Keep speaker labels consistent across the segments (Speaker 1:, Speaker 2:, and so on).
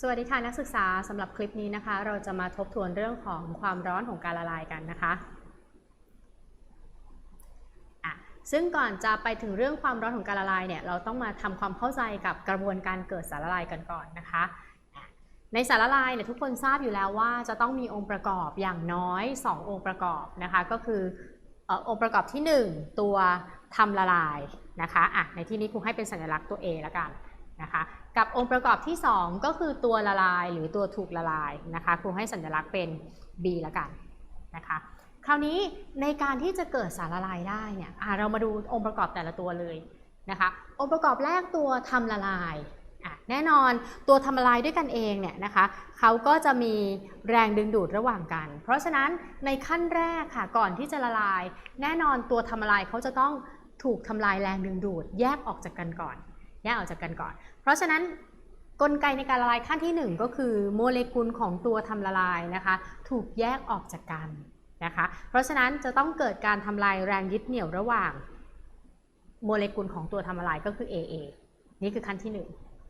Speaker 1: สวัสดีค่ะนักศึกษาสำหรับคลิปนี้นะคะ เราจะมาทบทวนเรื่องของความร้อนของการละลายกันนะคะอะซึ่งก่อนจะไปถึงเรื่องความร้อนของการละลายเนี่ยเราต้องมาทำความเข้าใจกับกระบวนการเกิดสารละลายกันก่อนนะคะ ในสารละลายเนี่ยทุกคนทราบอยู่แล้วว่าจะต้องมีองค์ประกอบอย่างน้อย 2 องค์ประกอบนะคะก็คือองค์ประกอบที่ 1 ตัวทำละลายนะคะอะในที่นี้ครูให้เป็นสัญลักษณ์ตัว A แล้วกัน นะคะกับองค์ประกอบที่ 2 ก็คือตัวละลายหรือตัวถูกละลายนะคะครูให้สัญลักษณ์เป็น B แล้วกันนะคะคราวนี้ในการที่จะเกิดสารละลายได้เนี่ยอะเรามาดูองค์ประกอบแต่ละตัวเลยนะคะองค์ประกอบแรกตัวทำละลายแน่นอนตัวทำละลายด้วยกันเองเนี่ยนะคะเขาก็จะมีแรงดึงดูดระหว่างกัน เพราะฉะนั้นในขั้นแรกค่ะก่อนที่จะละลาย แน่นอนตัวทำละลายเขาจะต้องถูกทำลายแรงดึงดูดแยกออกจากกันก่อน แยกออกจากกันก่อน เพราะฉะนั้นกลไกในการละลายขั้นที่ 1 ก็คือโมเลกุลของตัวทำละลายนะคะ ถูกแยกออกจากกันนะคะ เพราะฉะนั้นจะต้องเกิดการทำลายแรงยึดเหนี่ยวระหว่าง โมเลกุลของตัวทำละลายก็คือ AA นี่คือขั้นที่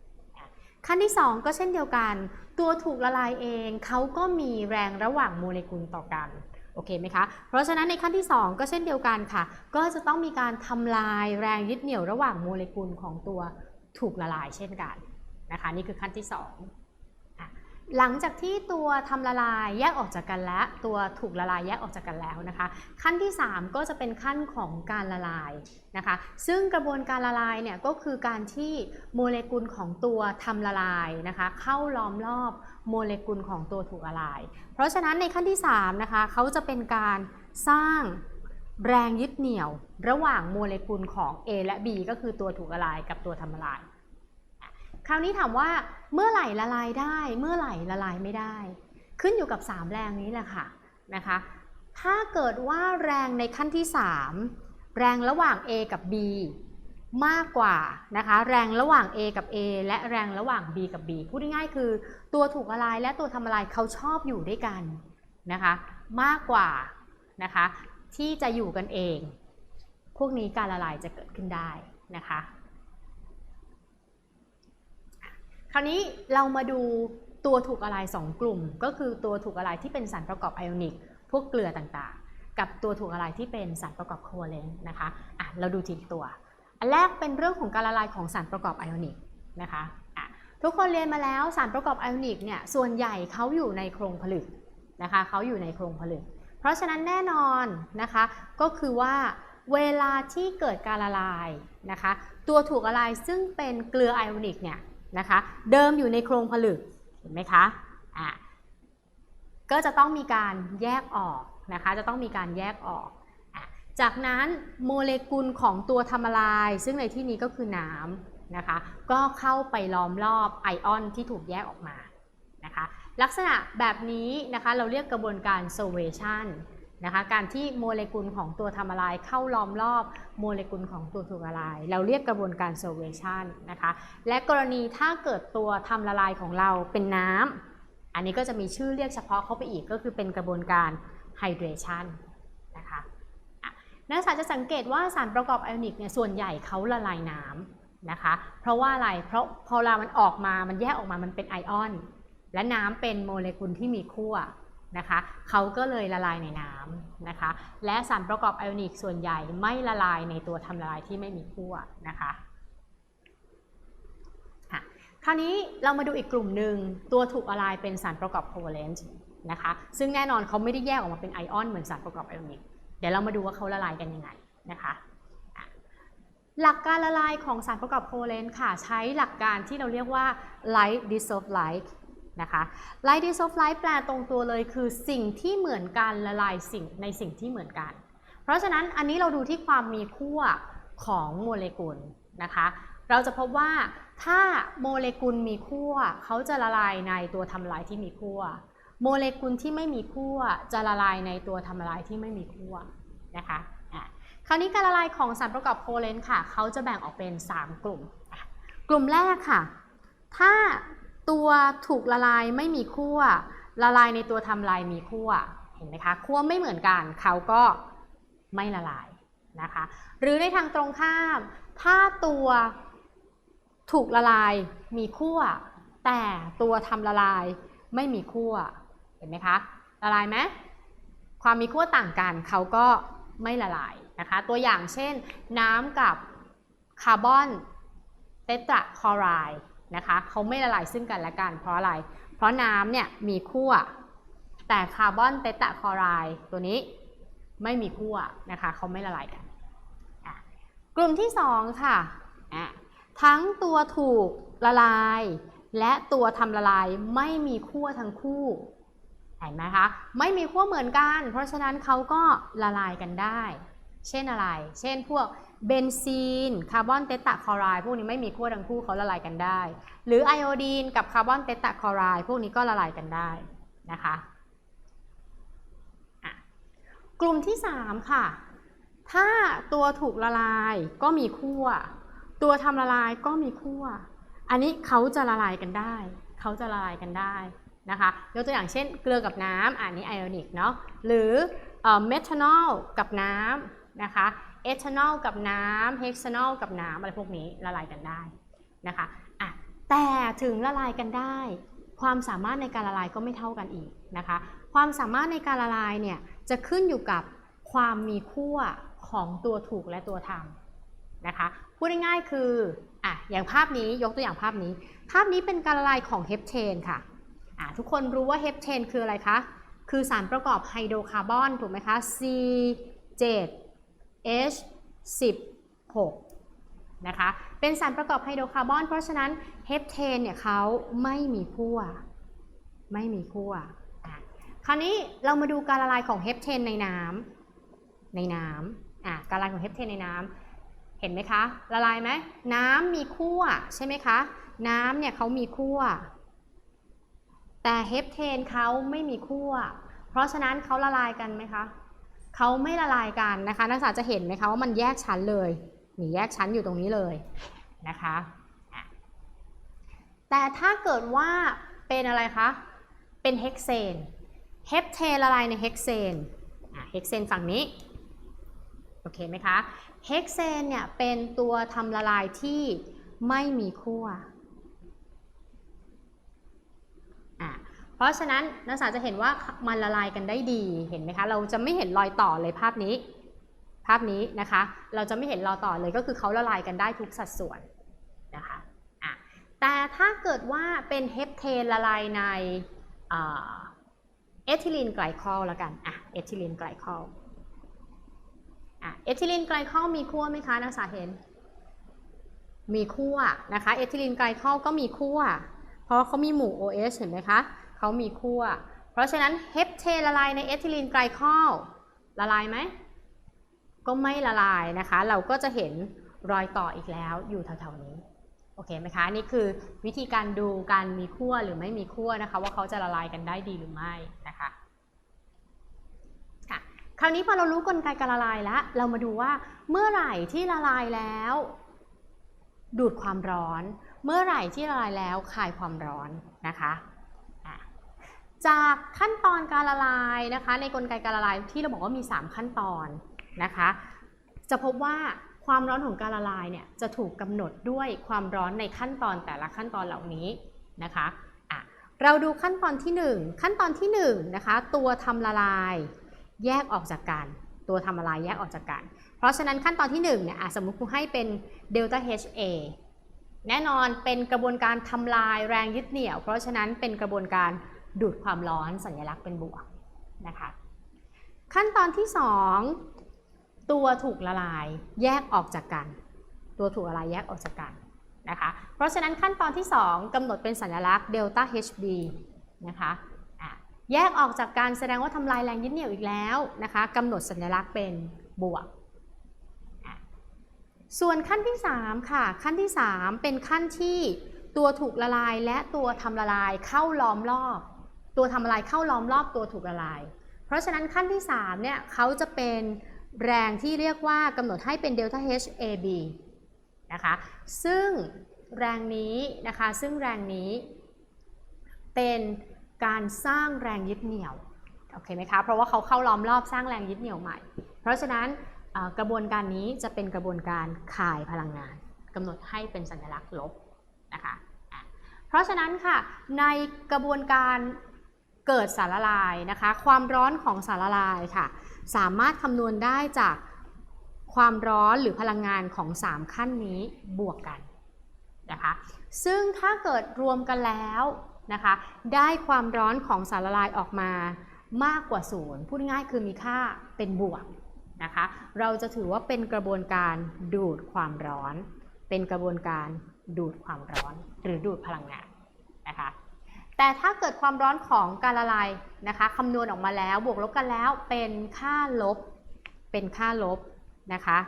Speaker 1: 1ขั้นที่ 2 ก็เช่นเดียวกัน ตัวถูกละลายเองเขาก็มีแรงระหว่างโมเลกุลต่อกันโอเคไหมคะเพราะฉะนั้นในขั้นที่ 2 ก็เช่นเดียวกันค่ะ ก็จะต้องมีการทำลายแรงยึดเหนี่ยวระหว่างโมเลกุลของตัว ถูกละลายเช่นกันนะคะนี่คือขั้นที่2อะหลังจากที่ตัวทำละลายแยกออกจากกันแล้ว ตัวถูกละลายแยกออกจากกันแล้วนะคะ ขั้นที่ 3 ก็จะเป็นขั้นของการละลายนะคะ ซึ่งกระบวนการละลายเนี่ยก็คือการที่โมเลกุลของตัวทำละลายนะคะ เข้าล้อมรอบโมเลกุลของตัวถูกละลาย เพราะฉะนั้นในขั้นที่3นะคะเขาจะเป็นการสร้างแรงยึดเหนี่ยวระหว่างโมเลกุลของ A และ B ก็คือตัวถูกละลายกับตัวทำละลาย คราวนี้ถามว่าเมื่อไหร่ละลายได้ เมื่อไหร่ละลายไม่ได้ ขึ้นอยู่กับ 3 แรงนี้แหละค่ะนะคะ ถ้าเกิดว่าแรงในขั้นที่ 3 แรงระหว่าง A กับ B มากกว่านะคะแรงระหว่าง A กับ A และแรงระหว่าง B กับ B พูดง่ายๆคือตัวถูกละลายและตัวทำละลายเขาชอบอยู่ด้วยกันนะคะมากกว่านะคะที่จะอยู่กันเอง พวกนี้การละลายจะเกิดขึ้นได้นะคะ ค ราวนี้เรามาดูตัวถูกละลาย2กลุ่ม ก็คือตัวถูกละลายที่เป็นสารประกอบไอออนิก พวกเกลือต่างๆ กับตัวถูกละลายที่เป็นสารประกอบโคเวเลนต์นะคะอะเราดูทีละตัว อันแรกเป็นเรื่องของการละลายของสารประกอบไอออนิกนะคะอะทุกคนเรียนมาแล้วสารประกอบไอออนิกเนี่ยส่วนใหญ่เขาอยู่ในโครงผลึกนะคะเขาอยู่ในโครงผลึก เพราะฉะนั้นแน่นอนนะคะก็คือว่าเวลาที่เกิดการละลายนะคะตัวถูกละลายซึ่งเป็นเกลือไอออนิกเนี่ย นะคะ เดิมอยู่ในโครงผลึกเห็นไหมคะอะก็จะต้องมีการแยกออกนะคะ จะต้องมีการแยกออกอจากนั้นโมเลกุลของตัวทำละลาย ซึ่งในที่นี้ก็คือน้ำนะคะ ก็เข้าไปล้อมรอบไอออนที่ถูกแยกออกมานะคะ ลักษณะแบบนี้นะคะเราเรียกกระบวนการ solvation นะคะการที่โมเลกุลของตัวทำละลายเข้าล้อมรอบโมเลกุลของตัวถูกละลาย เราเรียกกระบวนการ solvation นะคะและกรณีถ้าเกิดตัวทำละลายของเราเป็นน้ำอันนี้ก็จะมีชื่อเรียกเฉพาะเข้าไปอีกก็คือเป็นกระบวนการ hydration นะคะนักศึกษาจะสังเกตว่าสารประกอบไอออนิกเนี่ยส่วนใหญ่เขาละลายน้ำนะคะเพราะว่าอะไรเพราะพอเวลามันออกมามันแยกออกมามันเป็นไอออน และน้ำเป็นโมเลกุลที่มีขั้ว นะคะเขาก็เลยละลายในน้ำนะคะ และสารประกอบไอออนิกส่วนใหญ่ไม่ละลายในตัวทำละลายที่ไม่มีขั้วนะคะคราวนี้เรามาดูอีกกลุ่มหนึ่งตัวถูกละลายเป็นสารประกอบโคเวเลนต์นะคะซึ่งแน่นอนเขาไม่ได้แยกออกมาเป็นไอออนเหมือนสารประกอบไอออนิกเดี๋ยวเรามาดูว่าเขาละลายกันยังไงนะคะหลักการละลายของสารประกอบโคเวเลนต์ค่ะ ใช้หลักการที่เราเรียกว่า light dissolve light นะคะ light dissolve light แปลตรงตัวเลยคือสิ่งที่เหมือนกันละลายสิ่งในสิ่งที่เหมือนกัน เพราะฉะนั้นอันนี้เราดูที่ความมีขั้วของโมเลกุลนะคะ เราจะพบว่าถ้าโมเลกุลมีขั้วเขาจะละลายในตัวทำลายที่มีขั้วโมเลกุลที่ไม่มีขั้วจะละลายในตัวทำลายที่ไม่มีขั้วนะคะอะคราวนี้การละลายของสารประกอบโคเลนค่ะ เขาจะแบ่งออกเป็น 3 กลุ่ม กลุ่มแรกค่ะ ถ้า ตัวถูกละลายไม่มีขั้วละลายในตัวทำลายมีขั้วเห็นไหมคะขั้วไม่เหมือนกันเขาก็ไม่ละลายนะคะ หรือในทางตรงข้าม ถ้าตัวถูกละลายมีขั้วแต่ตัวทำละลายไม่มีขั้วเห็นไหมคะละลายไหมความมีขั้วต่างกันเขาก็ไม่ละลายนะคะ ตัวอย่างเช่นน้ำกับคาร์บอนเตตราคลอไรด์ นะคะเขาไม่ละลายซึ่งกันและกันเพราะอะไร เพราะน้ำเนี่ยมีขั้วแต่คาร์บอนเตตราคลอไรด์ตัวนี้ไม่มีขั้วนะคะเขาไม่ละลายกัน กลุ่มที่ 2ค่ะอะ ทั้งตัวถูกละลาย และตัวทำละลายไม่มีขั้วทั้งคู่เห็นไหมคะไม่มีขั้วเหมือนกัน เพราะฉะนั้นเขาก็ละลายกันได้ เช่นอะไร เช่นพวก เบนซีน คาร์บอนเตตราคลอไรด์พวกนี้ไม่มีขั้วทั้งคู่เขาละลายกันได้ หรือไอโอดีนกับคาร์บอนเตตราคลอไรด์พวกนี้ก็ละลายกันได้นะคะะกลุ่มที่ 3 ค่ะ ถ้าตัวถูกละลายก็มีขั้ว ตัวทำละลายก็มีขั้ว อันนี้เขาจะละลายกันได้ เขาจะละลายกันได้นะคะยกตัวอย่างเช่น เกลือกับน้ำอันนี้ไอออนิกเนาะ หรือเมทานอลกับน้ำนะคะ เอทานอลกับน้ำเฮกซานอลกับน้ำอะไรพวกนี้ละลายกันได้นะคะอะแต่ถึงละลายกันได้ ความสามารถในการละลายก็ไม่เท่ากันอีกนะคะ ความสามารถในการละลายเนี่ยจะขึ้นอยู่กับความมีขั้วของตัวถูกและตัวทำนะคะพูดง่ายๆคืออะอย่างภาพนี้ยกตัวอย่างภาพนี้ ภาพนี้เป็นการละลายของเฮปเทนค่ะอะทุกคนรู้ว่าเฮปเทนคืออะไรคะคือสารประกอบไฮโดรคาร์บอนถูกไหมคะ C 7 H 16นะคะ เป็นสารประกอบไฮโดรคาร์บอน เพราะฉะนั้นเฮปเทนเนี่ยเขาไม่มีขั้วไม่มีขั้วอ่คราวนี้เรามาดูการละลายของเฮปเทนในน้ำในน้ำอะการละลายของเฮปเทนในน้ำเห็นไหมคะ ละลายไหม น้ำมีขั้วใช่ไหมคะ น้ำเนี่ยเขามีขั้วแต่เฮปเทนเขาไม่มีขั้วเพราะฉะนั้นเขาละลายกันไหมคะ เขาไม่ละลายกันนะคะ นักศึกษาจะเห็นไหมคะว่ามันแยกชั้นเลยนี่แยกชั้นอยู่ตรงนี้เลยนะคะแต่ถ้าเกิดว่าเป็นอะไรคะ เป็นเฮกเซน เฮปเทนละลายในเฮกเซนเฮกเซนฝั่งนี้ โอเคไหมคะ เฮกเซนเนี่ยเป็นตัวทำละลายที่ไม่มีขั้วอะ เพราะฉะนั้นนักศึกษาจะเห็นว่ามันละลายกันได้ดีเห็นไหมคะ เราจะไม่เห็นรอยต่อเลยภาพนี้ ภาพนี้นะคะ เราจะไม่เห็นรอยต่อเลยก็คือเขาละลายกันได้ทุกสัดส่วนนะคะะแต่ถ้าเกิดว่าเป็นเฮปเทนละลายในเอทิลีนไกลคอลแล้วกันอะเอทิลีนไกลคอลอะเอทิลีนไกลคอลมีขั้วไหมคะนักศึกษาเห็น มีขั้วนะคะเอทิลีนไกลคอลก็มีขั้วเพราะเขามีหมู่ OH เห็นไหมคะ เขามีขั้ว เพราะฉะนั้นเฮปเทนละลายในเอทิลีนไกลคอลละลายไหม ก็ไม่ละลายนะคะ เราก็จะเห็นรอยต่ออีกแล้วอยู่แถวๆนี้ โอเคไหมคะ นี่คือวิธีการดูการมีขั้วหรือไม่มีขั้วนะคะ ว่าเขาจะละลายกันได้ดีหรือไม่นะคะค่ะคราวนี้พอเรารู้กลไกการละลายแล้ว เรามาดูว่าเมื่อไหร่ที่ละลายแล้ว ดูดความร้อน เมื่อไหร่ที่ละลายแล้วคายความร้อนนะคะอะ จากขั้นตอนการละลายนะคะ ในกลไกการละลายที่เราบอกว่ามี 3 ขั้นตอนนะคะ จะพบว่าความร้อนของการละลายเนี่ยจะถูกกำหนดด้วยความร้อนในขั้นตอนแต่ละขั้นตอนเหล่านี้นะคะะเราดูขั้นตอนที่ 1 ขั้นตอนที่1นะคะตัวทำละลายแยกออกจากกัน ตัวทำละลายแยกออกจากกัน เพราะฉะนั้นขั้นตอนที่1เนี่ยสมมุติครูให้เป็นเดลต้า HA แน่นอนเป็นกระบวนการทำลายแรงยึดเหนี่ยว เพราะฉะนั้นเป็นกระบวนการ ดูดความร้อนสัญลักษณ์เป็นบวกนะคะ ขั้นตอนที่ 2 ตัวถูกละลายแยกออกจากกัน ตัวถูกละลายแยกออกจากกันนะคะ เพราะฉะนั้นขั้นตอนที่ 2กำหนดเป็นสัญลักษณ์เดลต้า HB นะคะแยกออกจากกันแสดงว่าทำลายแรงยึดเหนี่ยวอีกแล้วนะคะกำหนดสัญลักษณ์เป็นบวก ส่วนขั้นที่ 3 ค่ะ ขั้นที่ 3 เป็นขั้นที่ตัวถูกละลายและตัวทำละลายเข้าล้อมรอบ ตัวทำละลายเข้าล้อมรอบตัวถูกละลาย เพราะฉะนั้นขั้นที่3เนี่ยเขาจะเป็นแรงที่เรียกว่ากำหนดให้เป็นเดลต้า HAB นะคะ ซึ่งแรงนี้นะคะ ซึ่งแรงนี้เป็นการสร้างแรงยึดเหนี่ยว โอเคไหมคะ เพราะว่าเขาเข้าล้อมรอบสร้างแรงยึดเหนี่ยวใหม่ เพราะฉะนั้นกระบวนการนี้จะเป็นกระบวนการคายพลังงานกำหนดให้เป็นสัญลักษณ์ลบนะคะ เพราะฉะนั้นค่ะในกระบวนการ เกิดสารละลายนะคะ ความร้อนของสารละลายค่ะ สามารถคำนวณได้จากความร้อนหรือพลังงานของ 3 ขั้นนี้บวกกันนะคะ ซึ่งถ้าเกิดรวมกันแล้วนะคะ ได้ความร้อนของสารละลายออกมามากกว่าศูนย์พูดง่ายคือมีค่าเป็นบวกนะคะ เราจะถือว่าเป็นกระบวนการดูดความร้อน เป็นกระบวนการดูดความร้อน หรือดูดพลังงานนะคะ แต่ถ้าเกิดความร้อนของการละลายนะคะคำนวณออกมาแล้วบวกลบกันแล้วเป็นค่าลบ เป็นค่าลบนะคะ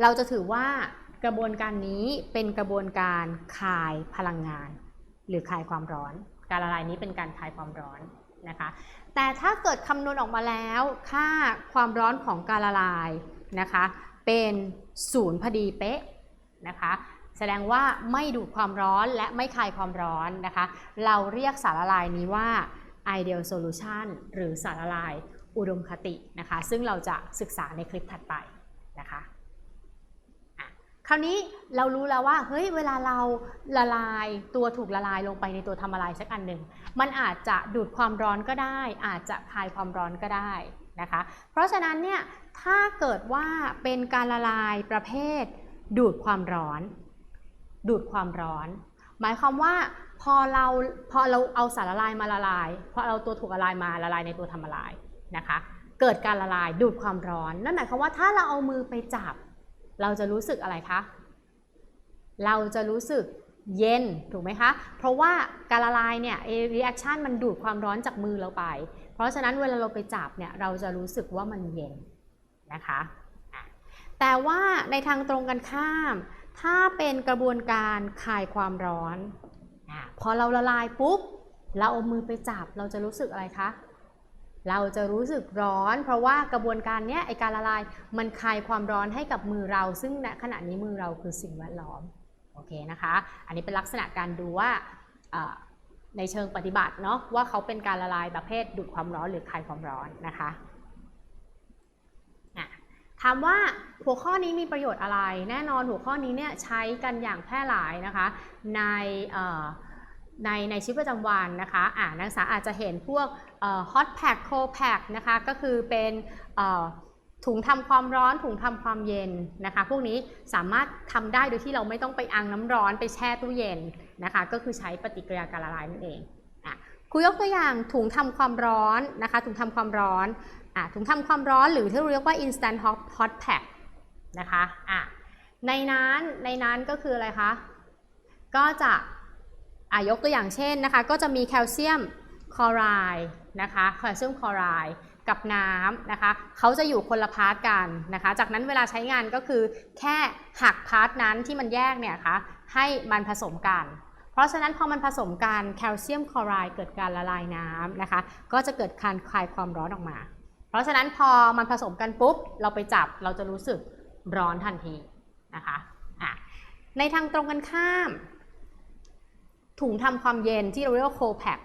Speaker 1: เราจะถือว่ากระบวนการนี้เป็นกระบวนการคายพลังงาน หรือคายความร้อน การละลายนี้เป็นการคายความร้อนนะคะ แต่ถ้าเกิดคำนวณออกมาแล้ว ค่าความร้อนของการละลายนะคะ เป็นศูนย์พอดีเป๊ะนะคะ แสดงว่าไม่ดูดความร้อนและไม่คายความร้อนนะคะ เราเรียกสารละลายนี้ว่า ideal solution หรือสารละลายอุดมคตินะคะ ซึ่งเราจะศึกษาในคลิปถัดไปนะคะคราวนี้เรารู้แล้วว่าเฮ้ยเวลาเราละลายตัวถูกละลายลงไปในตัวทำอะไรสักอันหนึ่งมันอาจจะดูดความร้อนก็ได้ อาจจะคายความร้อนก็ได้นะคะ เพราะฉะนั้นเนี่ยถ้าเกิดว่าเป็นการละลายประเภทดูดความร้อน ดูดความร้อน หมายความว่าพอเราพอเราเอาสารละลายมาละลายพอเราตัวถูกละลายมาละลายในตัวทำละลายนะคะ เกิดการละลายดูดความร้อน นั่นหมายความว่าถ้าเราเอามือไปจับ เราจะรู้สึกอะไรคะเราจะรู้สึกเย็นถูกไหมคะ เพราะว่าการละลายเนี่ยเอ reaction มันดูดความร้อนจากมือเราไป เพราะฉะนั้นเวลาเราไปจับเนี่ยเราจะรู้สึกว่ามันเย็นนะคะ แต่ว่าในทางตรงกันข้าม ถ้าเป็นกระบวนการคายความร้อนอาพอเราละลายปุ๊บ เราเอามือไปจับเราจะรู้สึกอะไรคะ เราจะรู้สึกร้อน เพราะว่ากระบวนการเนี้ยไอการละลายมันคายความร้อนให้กับมือเรา ซึ่งณขณะนี้มือเราคือสิ่งแวดล้อม โอเคนะคะ อันนี้เป็นลักษณะการดูว่าเอ่อในเชิงปฏิบัติเนาะว่าเขาเป็นการละลายประเภทดูดความร้อนหรือคายความร้อนนะคะ ถามว่าหัวข้อนี้มีประโยชน์อะไร แน่นอนหัวข้อนี้เนี่ยใช้กันอย่างแพร่หลายนะคะในในในชีวิตประจำวันนะคะอ่านักศึกษาอาจจะเห็นพวก hot pack cold pack นะคะก็คือเป็นถุงทำความร้อนถุงทำความเย็นนะคะ พวกนี้สามารถทำได้โดยที่เราไม่ต้องไปอังน้ำร้อนไปแช่ตู้เย็นนะคะ ก็คือใช้ปฏิกิริยาการละลายนั่นเองอะครูยกตัวอย่างถุงทำความร้อนนะคะ ถุงทำความร้อน อะถุงทำความร้อนหรือที่เรียกว่า instant hot hot pack นะคะอะในนั้นในนั้นก็คืออะไรคะก็จะอะยกตัวอย่างเช่นนะคะ ก็จะมีแคลเซียมคลอไรด์นะคะแคลเซียมคลอไรด์กับน้ำนะคะเขาจะอยู่คนละพาร์ทกันนะคะ จากนั้นเวลาใช้งานก็คือแค่หักพาร์ทนั้นที่มันแยกเนี่ยคะให้มันผสมกัน เพราะฉะนั้นพอมันผสมกันแคลเซียมคลอไรด์เกิดการละลายน้ำนะคะ ก็จะเกิดการคลายความร้อนออกมา ราะฉะนั้นพอมันผสมกันปุ๊บ เราไปจับเราจะรู้สึกร้อนทันทีนะคะะในทางตรงกันข้าม ถุงทำความเย็นที่เราเรียกว่าโคแพค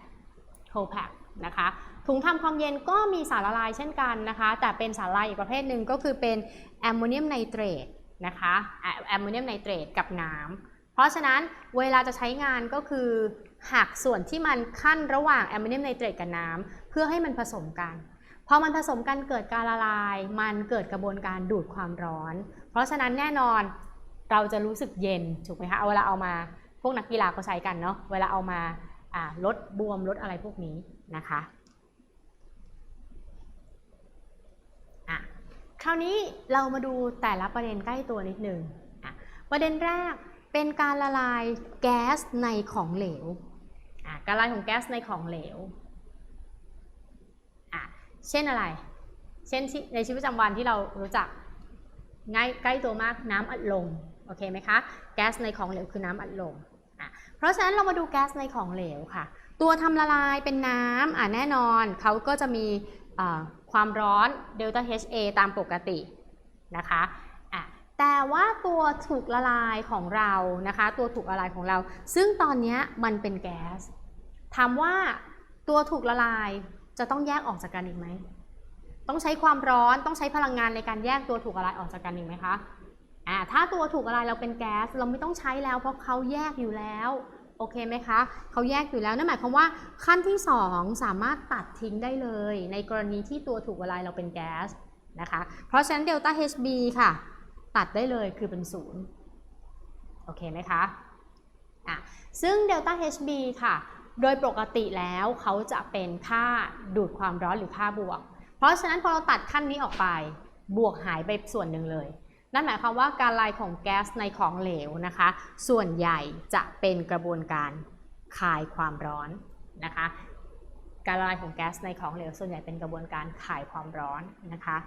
Speaker 1: โคแพคนะคะถุงทำความเย็นก็มีสารละลายเช่นกันนะคะ แต่เป็นสารละลายอีกประเภทหนึ่งก็คือเป็นแอมโมเนียมไนเตรตนะคะแอมโมเนียมไนเตรตกับน้ำเพราะฉะนั้นเวลาจะใช้งานก็คือหักส่วนที่มันขั้นระหว่างแอมโมเนียมไนเตรตกับน้ำเพื่อให้มันผสมกัน พอมันผสมกันเกิดการละลาย มันเกิดกระบวนการดูดความร้อน เพราะฉะนั้นแน่นอนเราจะรู้สึกเย็นถูกไหมคะเอาเวลาเอามาพวกนักกีฬาเขาใช้กันเนาะเวลาเอามาลดบวมลดอะไรพวกนี้นะคะคราวนี้เรามาดูแต่ละประเด็นใกล้ตัวนิดนึงประเด็นแรกเป็นการละลายแก๊สในของเหลวการละลายของแก๊สในของเหลว เช่นอะไร เช่นในชีวิตประจำวันที่เรารู้จักง่ายใกล้ตัวมากน้ำอัดลมโอเคไหมคะ แก๊สในของเหลวคือน้ำอัดลมเพราะฉะนั้นเรามาดูแก๊สในของเหลวค่ะ ตัวทำละลายเป็นน้ำอ่าแน่นอนเขาก็จะมีความร้อนเดลต้า HA ตามปกตินะคะอะแต่ว่าตัวถูกละลายของเรานะคะ ตัวถูกละลายของเรา ซึ่งตอนนี้มันเป็นแก๊สถามว่าตัวถูกละลาย จะต้องแยกออกจากกันอีกไหม ต้องใช้ความร้อนต้องใช้พลังงานในการแยกตัวถูกละลายออกจากกันอีกไหมคะอ่าถ้าตัวถูกละลายเราเป็นแก๊สเราไม่ต้องใช้แล้ว เพราะเขาแยกอยู่แล้วโอเคไหมคะเขาแยกอยู่แล้วนั่นหมายความว่าขั้นที่ 2 สามารถตัดทิ้งได้เลย ในกรณีที่ตัวถูกละลายเราเป็นแก๊สนะคะ เพราะฉะนั้นเดลต้า HB ค่ะ ตัดได้เลยคือเป็นศูนย์โอเคไหมคะอะซึ่งเดลต้า HB ค่ะ โดยปกติแล้วเขาจะเป็นค่าดูดความร้อนหรือค่าบวก เพราะฉะนั้นพอเราตัดขั้นนี้ออกไป บวกหายไปส่วนหนึ่งเลย นั่นหมายความว่าการละลายของแก๊สในของเหลวนะคะ ส่วนใหญ่จะเป็นกระบวนการคายความร้อนนะคะ การละลายของแก๊สในของเหลวส่วนใหญ่เป็นกระบวนการคายความร้อนนะคะ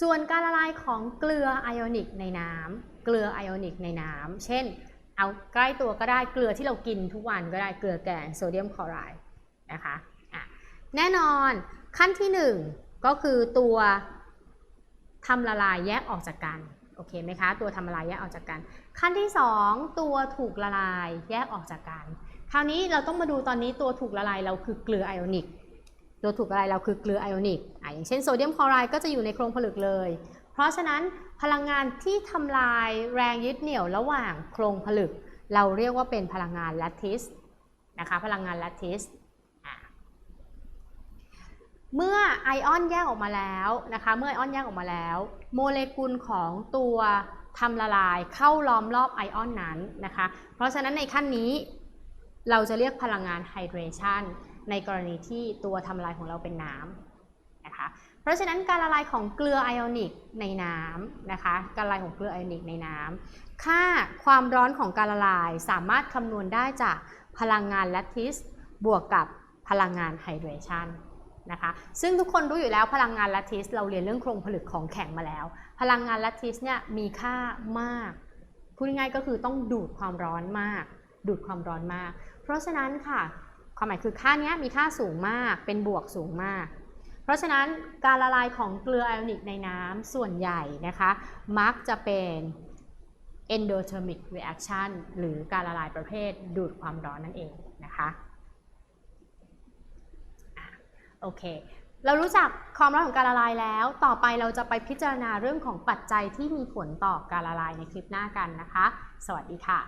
Speaker 1: ส่วนการละลายของเกลือไอออนิกในน้ำเกลือไอออนิกในน้ำเช่น เอาใกล้ตัวก็ได้เกลือที่เรากินทุกวันก็ได้เกลือแกงโซเดียมคลอไรด์นะคะะแน่นอนขั้นที่ 1 ก็คือตัวทำละลายแยกออกจากกันโอเคไหมคะตัวทำละลายแยกออกจากกัน ขั้นที่ 2 ตัวถูกละลายแยกออกจากกัน คราวนี้เราต้องมาดูตอนนี้ตัวถูกละลายเราคือเกลือไอออนิกตัวถูกละลายเราคือเกลือไอออนิกออย่างเช่นโซเดียมคลอไรด์ก็จะอยู่ในโครงผลึกเลย เพราะฉะนั้น พลังงานที่ทำลายแรงยึดเหนี่ยวระหว่างโครงผลึก เราเรียกว่าเป็นพลังงานแลทิสนะคะพลังงานแลทิสเมื่อไอออนแยกออกมาแล้วนะคะเมื่อไอออนแยกออกมาแล้ว โมเลกุลของตัวทำละลายเข้าล้อมรอบไอออนนั้นนะคะ เพราะฉะนั้นในขั้นนี้เราจะเรียกพลังงานไฮเดรชันในกรณีที่ตัวทำละลายของเราเป็นน้ำนะคะ ราะฉะนั้นการละลายของเกลือไอออนิกในน้ำนะคะ การละลายของเกลือไอออนิกในน้ำค่าความร้อนของการละลายสามารถคำนวณได้จากพลังงานแลทิสบวกกับพลังงานไฮเดรชันนะคะซึ่งทุกคนรู้อยู่แล้วพลังงานแลทิสเราเรียนเรื่องโครงผลึกของแข็งมาแล้ว พลังงานแลทิสเนี่ยมีค่ามากพูดง่ายๆก็คือต้องดูดความร้อนมาก ดูดความร้อนมาก เพราะฉะนั้นค่ะ ความหมายคือค่านี้มีค่าสูงมากเป็นบวกสูงมาก เพราะฉะนั้นการละลายของเกลือไอออนิกในน้ำส่วนใหญ่นะคะ มักจะเป็น endothermic reaction หรือการละลายประเภทดูดความร้อนนั่นเองนะคะอะโอเค เรารู้จักความร้อนของการละลายแล้ว ต่อไปเราจะไปพิจารณาเรื่องของปัจจัยที่มีผลต่อการละลายในคลิปหน้ากันนะคะ สวัสดีค่ะ